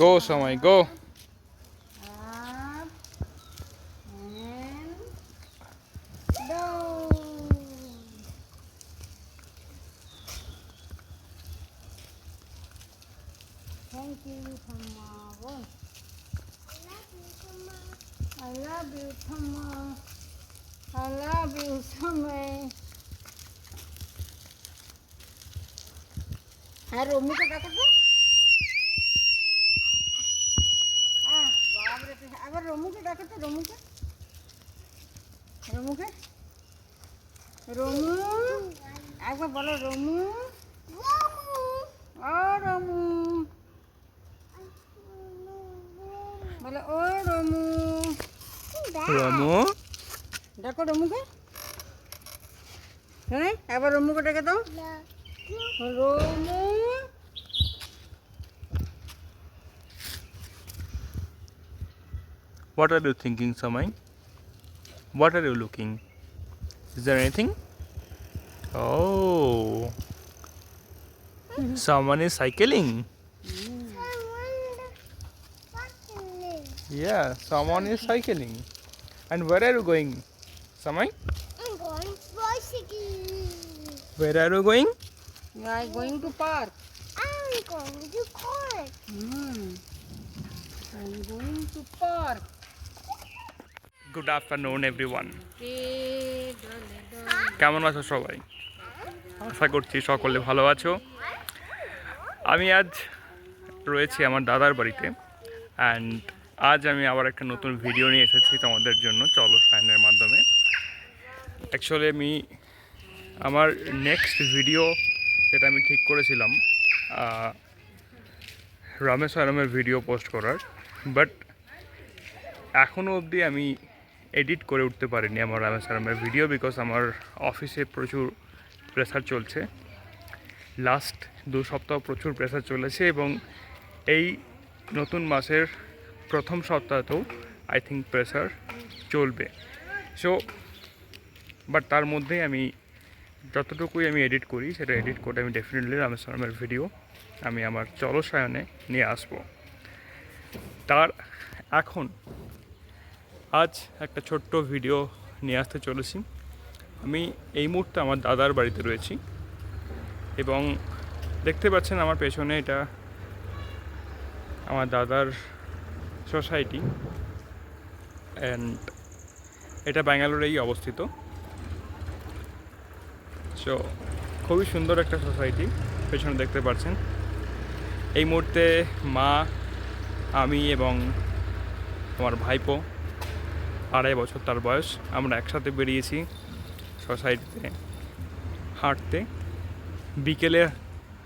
গো সময় গো Up and down. Thank you, Tama. I love you, Tama. I love you, Samay. হ্যাঁ রমিকে ডাকো তো আহ, বাপরে তুই- আবার রমুকে ডাকো তো রমুকে রমুকে রমু? একবার বলো রমু? ও রমু। বলো ও রমু। রামু? ডাকো রমুকে। হ্যাঁ একবার রমুকে ডেকে দাও। Ramu. What are you thinking, Samay? What are you looking? Is there anything? Oh, someone is cycling. Yeah, someone is cycling. And where are you going, Samay? I'm going bicycle. Where are you going? You are going to park. I'm going to court. Hmm. I'm going to park. Good afternoon everyone. কেমন আছো সবাই? আশা করছি সকলে ভালো আছো। আমি আজ রয়েছি আমার দাদার বাড়িতে অ্যান্ড আজ আমি আবার একটা নতুন ভিডিও নিয়ে এসেছি তোমাদের জন্য চলো সায়নের মাধ্যমে। অ্যাকচুয়ালি আমি আমার নেক্সট ভিডিও যেটা আমি ঠিক করেছিলাম রামেশ্বরমের ভিডিও পোস্ট করার বাট এখনও অবধি আমি এডিট করে উঠতে পারিনি আমার রামেশ্বরমের ভিডিও বিকজ আমার অফিসে প্রচুর প্রেসার চলছে। লাস্ট দু সপ্তাহ প্রচুর প্রেসার চলেছে এবং এই নতুন মাসের প্রথম সপ্তাহতেও আই থিঙ্ক প্রেসার চলবে। সো বাট তার মধ্যেই আমি যতটুকুই আমি এডিট করি, সেটা এডিট করে আমি ডেফিনেটলি রামেশ্বরমের ভিডিও আমি আমার চলসায়নে নিয়ে আসব। তার এখন আজ একটা ছোট্ট ভিডিও নিয়ে আসতে চলেছি। আমি এই মুহূর্তে আমার দাদার বাড়িতে রয়েছি এবং দেখতে পাচ্ছেন আমার পেছনে এটা আমার দাদার সোসাইটি অ্যান্ড এটা ব্যাঙ্গালোরেই অবস্থিত। সো খুবই সুন্দর একটা সোসাইটি, পেছনে দেখতে পাচ্ছেন। এই মুহূর্তে মা, আমি এবং আমার ভাইপো আড়াই বছর তার বয়স। আমরা একসাথে বেরিয়েছি সোসাইটিতে হাঁটতে, বিকেলে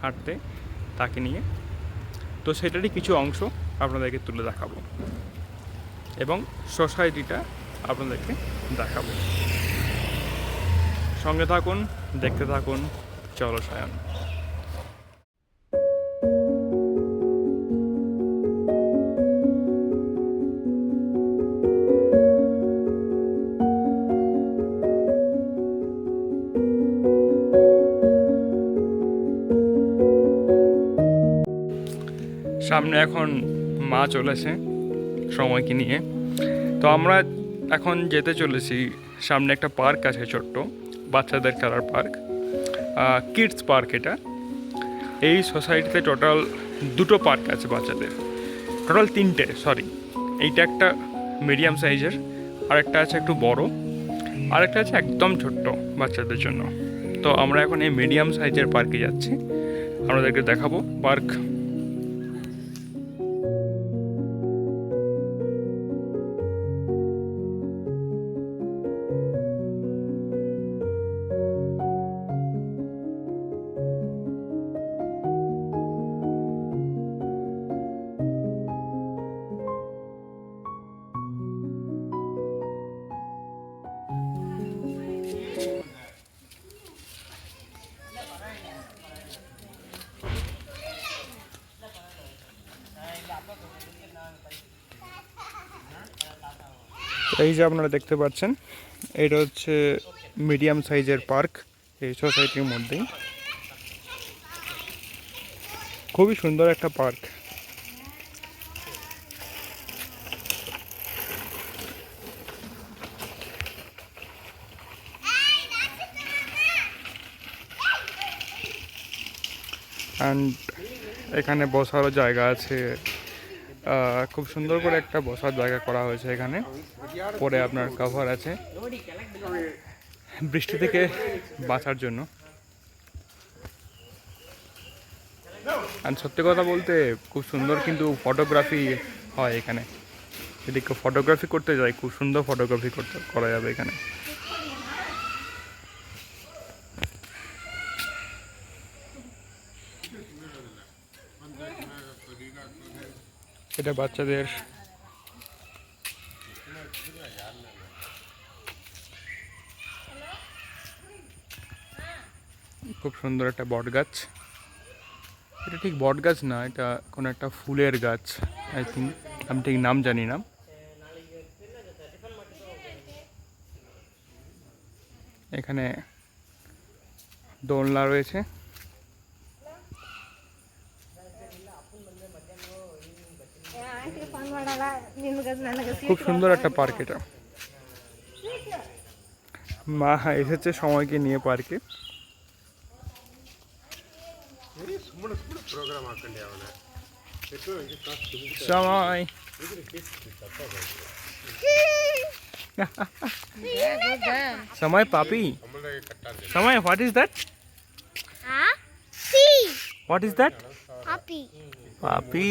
হাঁটতে তাকে নিয়ে। তো সেটারই কিছু অংশ আপনাদেরকে তুলে দেখাবো এবং সোসাইটিটা আপনাদেরকে দেখাবো। সঙ্গে থাকুন, দেখতে থাকুন, চলো সায়ন। সামনে এখন মা চলেছে সময়কে নিয়ে। তো আমরা এখন যেতে চলেছি সামনে একটা পার্ক আছে ছোট্ট, বাচ্চাদের খেলার পার্ক। কিডস পার্ক এটা। এই সোসাইটিতে টোটাল দুটো পার্ক আছে বাচ্চাদের। টোটাল তিনটে, সরি। এইটা একটা মিডিয়াম সাইজের, আরেকটা আছে একটু বড়, আরেকটা আছে একদম ছোট্ট বাচ্চাদের জন্য। তো আমরা এখন এই মিডিয়াম সাইজের পার্কে যাচ্ছি। আপনাদেরকে দেখাবো পার্ক এই যে আপনারা দেখতে পাচ্ছেন, এটা হচ্ছে মিডিয়াম সাইজের পার্ক এই সোসাইটির মধ্যেই। খুবই সুন্দর একটা পার্ক। অ্যান্ড এখানে বসারও জায়গা আছে। খুব সুন্দর করে একটা বসার জায়গা করা হয়েছে এখানে। পরে আপনার কভার আছে। বৃষ্টি থেকে বাঁচার জন্য। আর সত্যি কথা বলতে খুব সুন্দর কিন্তু ফটোগ্রাফি হয় এখানে। যদি কেউ ফটোগ্রাফি করতে যায়, খুব সুন্দর ফটোগ্রাফি করতে, করা যাবে এখানে। এটা বাচ্চাদের খুব সুন্দর একটা বট গাছ। এটা ঠিক বট গাছ না, এটা কোনো একটা ফুলের গাছ। আই থিঙ্ক আমি ঠিক নাম জানি না। এখানে দোলনা রয়েছে। খুব সুন্দর একটা পার্ক এটা। মা এসেছে সময়কে নিয়ে পার্কে। Samay. Samay puppy. Samay what is that what is that puppy. Puppy.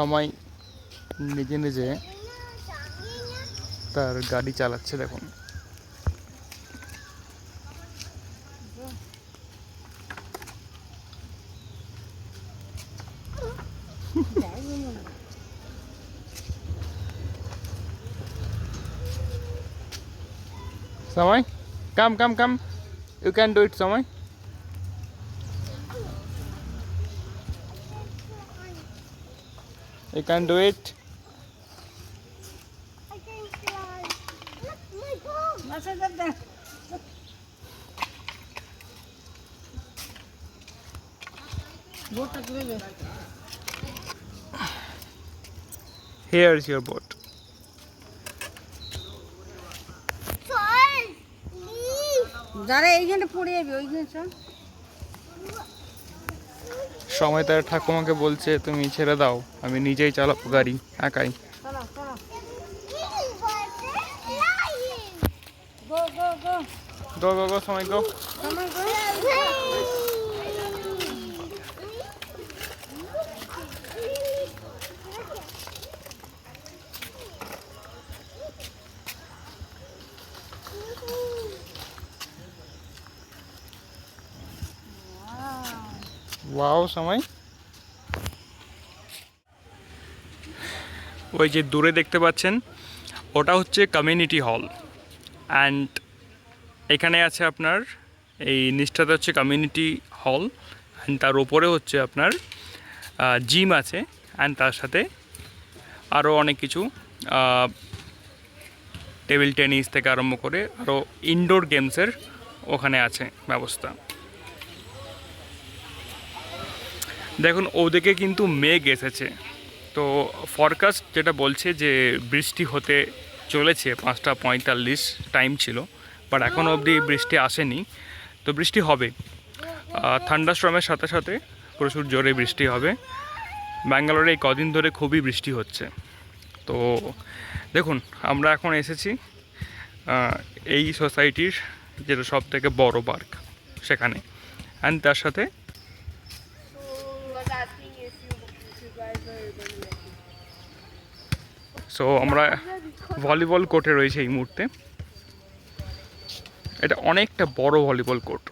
Samay নিজে নিজে তার গাড়ি চালাচ্ছে, দেখুন। Samay? Come come come you can do it Samay. You can do it I can fly. Look, my dog. Masa ganda. Boat takle be. Here is your boat Sorry. Leave. যারা এইখানে পড়ে যাবে ওইখানে চল সময় তার ঠাকুমাকে বলছে তুমি ছেড়ে দাও আমি নিজেই চালাবো গাড়ি একাই। গো গো গো সময় গো ওয়াও সময় ওই যে দূরে দেখতে পাচ্ছেন, ওটা হচ্ছে কমিউনিটি হল অ্যান্ড এখানে আছে আপনার, এই নিষ্ঠাতে হচ্ছে কমিউনিটি হল অ্যান্ড তার উপরে হচ্ছে আপনার জিম আছে অ্যান্ড তার সাথে আরও অনেক কিছু টেবিল টেনিস থেকে আরম্ভ করে আরও ইনডোর গেমসের ওখানে আছে ব্যবস্থা। দেখুন, ওদিকে কিন্তু মেঘ এসেছে। তো ফরকাস্ট যেটা বলছে যে বৃষ্টি হতে চলেছে পাঁচটা পঁয়তাল্লিশ টাইম ছিল বাট এখন অবধি বৃষ্টি আসেনি। তো বৃষ্টি হবে। থান্ডাস্ট্রমের সাথে সাথে প্রচুর জোরে বৃষ্টি হবে। ব্যাঙ্গালোরে এই কদিন ধরে খুবই বৃষ্টি হচ্ছে। তো দেখুন, আমরা এখন এসেছি এই সোসাইটির যেটা সব থেকে বড় পার্ক সেখানে। অ্যান্ড তার সাথে সো আমরা ভলিবল কোর্টে রয়েছে এই মুহূর্তে। এটা অনেকটা বড় ভলিবল কোর্ট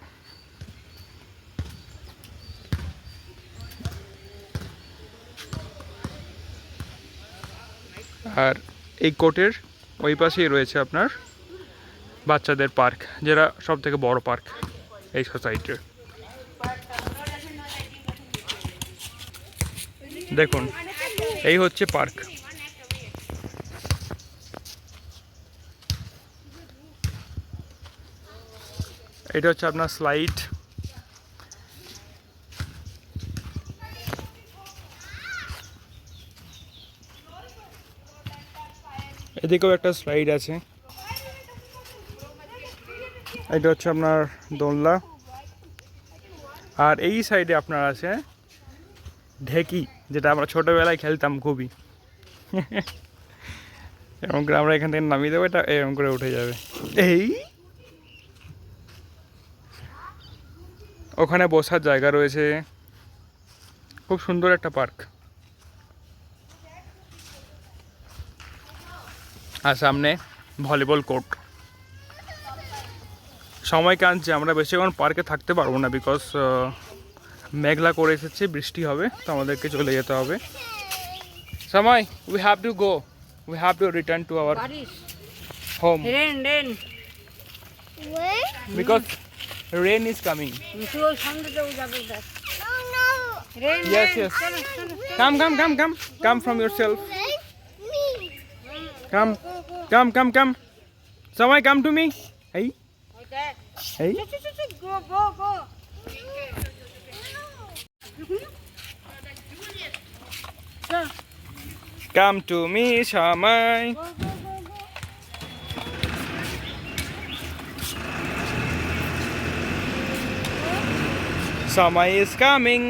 আর এই কোর্টের ওই পাশেই রয়েছে আপনার বাচ্চাদের পার্ক যেটা সব থেকে বড় পার্ক এই সোসাইটির দেখুন, এই হচ্ছে পার্ক এটা হচ্ছে আপনার স্লাইড এদিকেও একটা স্লাইড আছে। এটা হচ্ছে আপনার দোলনা। আর এই সাইডে আপনার আছে ঢেকি, যেটা আমরা ছোটোবেলায় খেলতাম খুবই। এরকম করে আমরা এখান থেকে নামিয়ে দেবো, এটা এরকম করে উঠে যাবে। এই ওখানে বসার জায়গা রয়েছে। খুব সুন্দর একটা পার্ক। আর সামনে ভলিবল কোর্ট। সময় কাঁদছে আমরা বেশিক্ষণ পার্কে থাকতে পারব না বিকজ মেঘলা করে এসেছে বৃষ্টি হবে তো আমাদেরকে চলে যেতে হবে। Samay we have to go we have to return to our home? Because rain is coming Yes, yes. চলো চলো come come come come come from yourself Let me. Come come come come Samay come to me এই ওই দেখ এই Samay is coming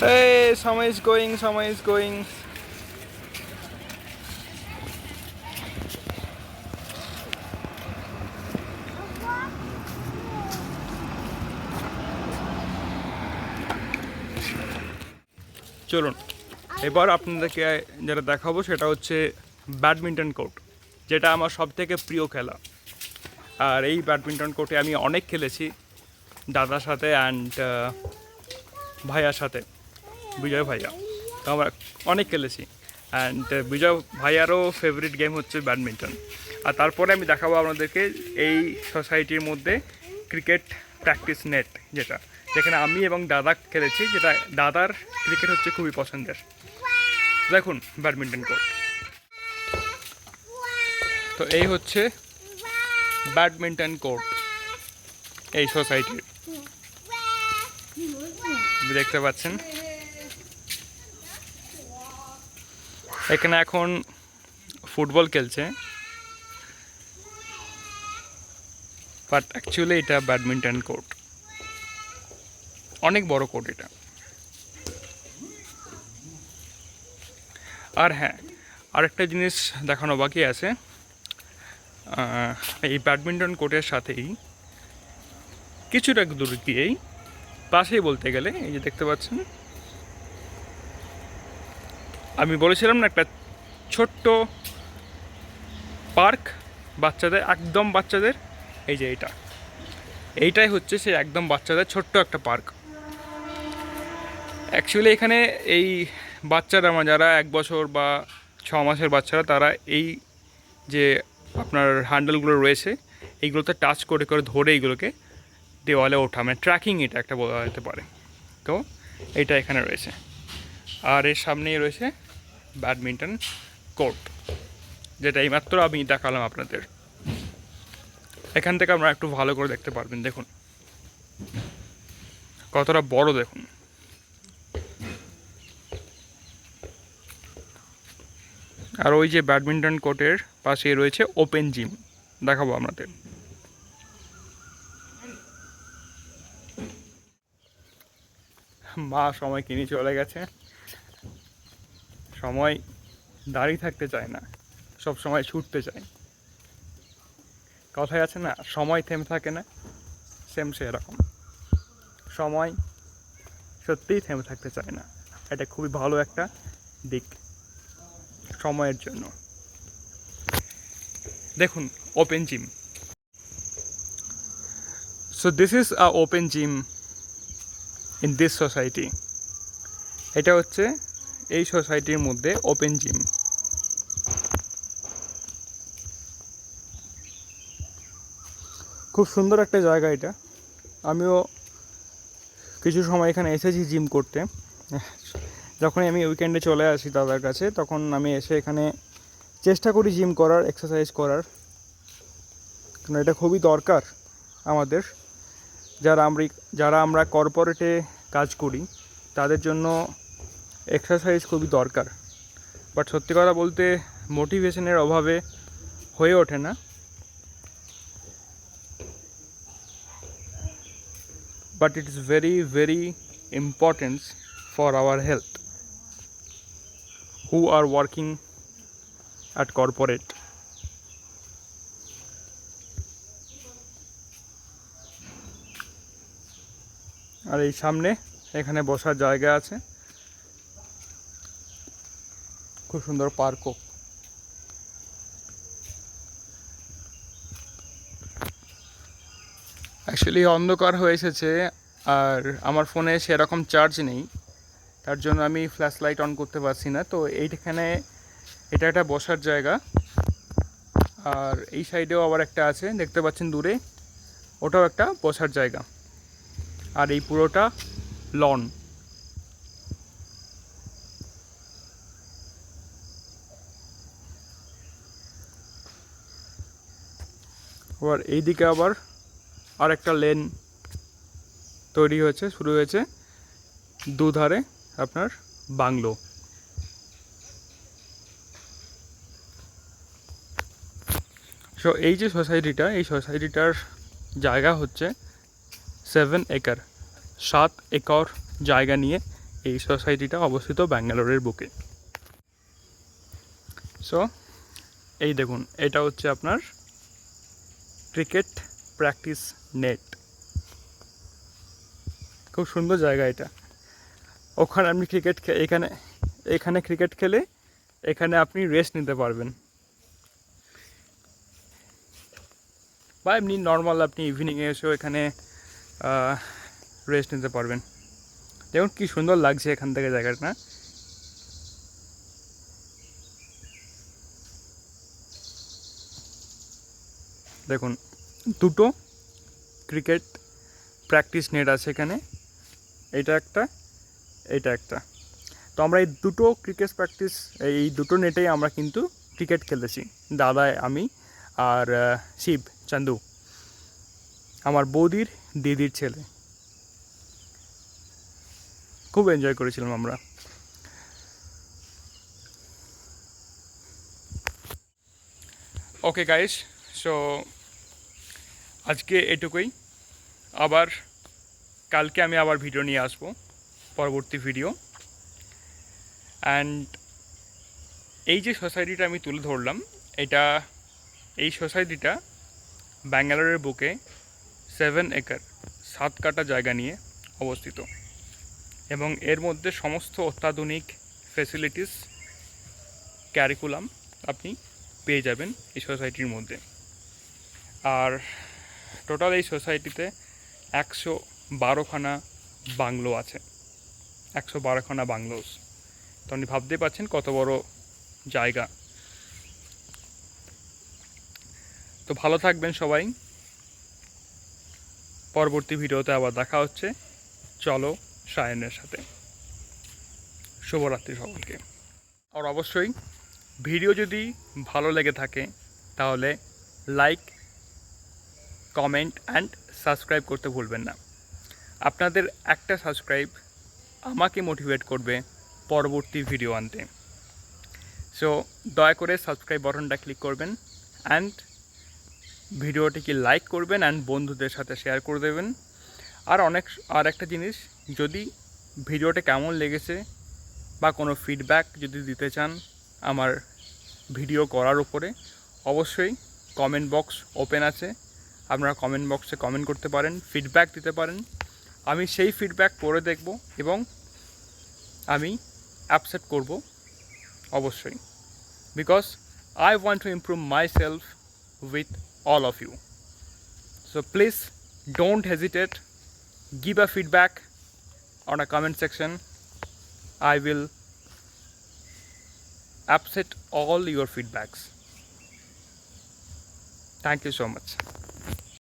Hey, Sama is going, Sama is going. চলুন এবার আপনাদেরকে যেটা দেখাবো সেটা হচ্ছে ব্যাডমিন্টন কোর্ট, যেটা আমার সব থেকে প্রিয় খেলা। আর এই ব্যাডমিন্টন কোর্টে আমি অনেক খেলেছি, দাদার সাথে অ্যান্ড ভাইয়ার সাথে, বিজয় ভাইয়া। আমরা অনেক খেলেছি। অ্যান্ড বিজয় ভাইয়ারও ফেভারিট গেম হচ্ছে ব্যাডমিন্টন। আর তারপরে আমি দেখাবো আপনাদেরকে এই সোসাইটির মধ্যে ক্রিকেট প্র্যাকটিস নেট যেটা, যেখানে আমি এবং দাদা খেলেছি, যেটা দাদার ক্রিকেট হচ্ছে খুবই পছন্দের। দেখুন ব্যাডমিন্টন কোর্ট। তো এই হচ্ছে ব্যাডমিন্টন কোর্ট, এই সোসাইটির। দেখতে পাচ্ছেন? এখানে এখন ফুটবল খেলছে। বাট অ্যাকচুয়ালি এটা ব্যাডমিন্টন কোর্ট। অনেক বড় কোর্ট এটা। আর হ্যাঁ আরেকটা জিনিস দেখানো বাকি আছে। এই ব্যাডমিন্টন কোর্টের সাথেই কিছুটা দূর গিয়েই পাশেই বলতে গেলে, এই যে দেখতে পাচ্ছেন। আমি বলেছিলাম না, একটা ছোট্ট পার্ক বাচ্চাদের, একদম বাচ্চাদের, এই যে এইটা। এইটাই হচ্ছে সেই একদম বাচ্চাদের ছোট্ট একটা পার্ক। অ্যাকচুয়ালি এখানে এই বাচ্চারা মানে যারা এক বছর বা ছ মাসের বাচ্চারা, তারা এই যে আপনার হ্যান্ডেলগুলো রয়েছে, এইগুলোতে টাচ করে করে ধরে এইগুলোকে দেওয়ালে ওঠা মানে ট্র্যাকিং এটা একটা বলা যেতে পারে। তো এটা এখানে রয়েছে। আর এর সামনেই রয়েছে ব্যাডমিন্টন কোর্ট যেটা এইমাত্র আমি দেখালাম আপনাদের। এখান থেকে আপনারা একটু ভালো করে দেখতে পারবেন, দেখুন। কতটা বড় দেখুন। আর ওই যে ব্যাডমিন্টন কোর্টের পাশে রয়েছে ওপেন জিম। দেখাবো আপনাদের। মা, সময় কিনে চলে গেছে। সময় দাঁড়িয়ে থাকতে চায় না। সব সময় ছুটতে চায়। কথায় আছে না, সময় থেমে থাকে না, সেম সেরকম। সময় সত্যিই থেমে থাকতে চায় না। এটা খুবই ভালো একটা দিক। সময়ের জন্য। দেখুন open gym so this is a open gym in this society এটা হচ্ছে এই সোসাইটির মধ্যে ওপেন জিম খুব সুন্দর একটা জায়গা এটা। আমিও কিছু সময় এখানে এসেছি জিম করতে। যখনই আমি উইকেন্ডে চলে আসি দাদার কাছে, তখন আমি এসে এখানে চেষ্টা করি জিম করার এক্সারসাইজ করার। কারণ এটা খুবই দরকার আমাদের। যারা আমরা যারা আমরা কর্পোরেটে কাজ করি, তাদের জন্য এক্সারসাইজ খুবই দরকার। বাট সত্যি কথা বলতে মোটিভেশনের অভাবে হয়ে ওঠে না। But is very very important for our health who are working at corporate. আর এই সামনে এখানে বসার জায়গা আছে। খুব সুন্দর পার্কও। অ্যাকচুয়ালি অন্ধকার হয়ে এসেছে, আর আমার ফোনে সেরকম চার্জ নেই। তার জন্য আমি ফ্ল্যাশ লাইট অন করতে পারছি না। তো এইখানে এটা একটা বসার জায়গা। আর এই সাইডেও আবার একটা আছে, দেখতে পাচ্ছেন দূরে। ওটাও একটা বসার জায়গা। আর এই পুরোটা লন আবার এইদিকে আবার আর একটা লেন তৈরি হয়েছে, শুরু হয়েছে দুধারে। আপনার? বাংলো। সো এই যে সোসাইটিটা এই সোসাইটিটার জায়গা হচ্ছে সেভেন একর সাত একর জায়গা নিয়ে এই সোসাইটিটা অবস্থিত ব্যাঙ্গালোরের বুকে। সো এই দেখুন, এটা হচ্ছে আপনার ক্রিকেট প্র্যাকটিস নেট খুব সুন্দর জায়গা এটা। ওখানে আপনি ক্রিকেট এখানে এখানে ক্রিকেট খেলে এখানে আপনি রেস্ট নিতে পারবেন। বা এমনি নর্মাল আপনি ইভিনিংয়ে এসেও এখানে রেস্ট নিতে পারবেন। দেখুন কি সুন্দর লাগছে এখান থেকে জায়গাটা। না দেখুন, দুটো ক্রিকেট প্র্যাকটিস নেট আছে এখানে। এটা একটা এটা একটা। তো আমরা এই দুটো ক্রিকেট প্র্যাকটিস এই দুটো নেটেই আমরা কিন্তু ক্রিকেট খেলেছি দাদা, আমি আর শিব, চান্দু, আমার বৌদির দিদির ছেলে। খুব এনজয় করেছিলাম আমরা। ওকে গাইস সো আজকে এটুকুই। আবার কালকে আমি আবার ভিডিও নিয়ে আসব। পরবর্তী ভিডিও অ্যান্ড এই যে সোসাইটিটা আমি তুলে ধরলাম, এটা, এই সোসাইটিটা ব্যাঙ্গালোরের বুকে সেভেন একর সাত কাটা জায়গা নিয়ে অবস্থিত। এবং এর মধ্যে সমস্ত অত্যাধুনিক ফেসিলিটিস ক্যারিকুলাম আপনি পেয়ে যাবেন এই সোসাইটির মধ্যে। আর টোটাল এই সোসাইটিতে একশো বারোখানা বাংলো আছে। একশো বারোখানা বাংলোস। তো আপনি ভাবতেই পারছেন কত বড় জায়গা। তো ভালো থাকবেন সবাই। পরবর্তী ভিডিওতে আবার দেখা হচ্ছে। চলো সায়নের সাথে। শুভরাত্রি সকলকে। আর অবশ্যই ভিডিও যদি ভালো লেগে থাকে, তাহলে লাইক কমেন্ট অ্যান্ড সাবস্ক্রাইব করতে ভুলবেন না। আপনাদের একটা সাবস্ক্রাইব আমাকে মোটিভেট করবে পরবর্তী ভিডিও আনতে। সো দয়া করে সাবস্ক্রাইব বাটনটা ক্লিক করবেন অ্যান্ড ভিডিওটিকে লাইক করবেন অ্যান্ড বন্ধুদের সাথে শেয়ার করে দেবেন। আর অনেক, আর একটা জিনিস, যদি ভিডিওটা কেমন লেগেছে বা কোনো ফিডব্যাক যদি দিতে চান আমার ভিডিও করার উপরে, অবশ্যই কমেন্ট বক্স ওপেন আছে। আপনারা কমেন্ট বক্সে কমেন্ট করতে পারেন ফিডব্যাক দিতে পারেন। আমি সেই ফিডব্যাক পড়ে দেখব এবং আমি অ্যাপসেপ্ট করব অবশ্যই because I want to improve myself with all of you so please don't hesitate give a feedback on a comment section I will upset all your feedbacks. Thank you so much.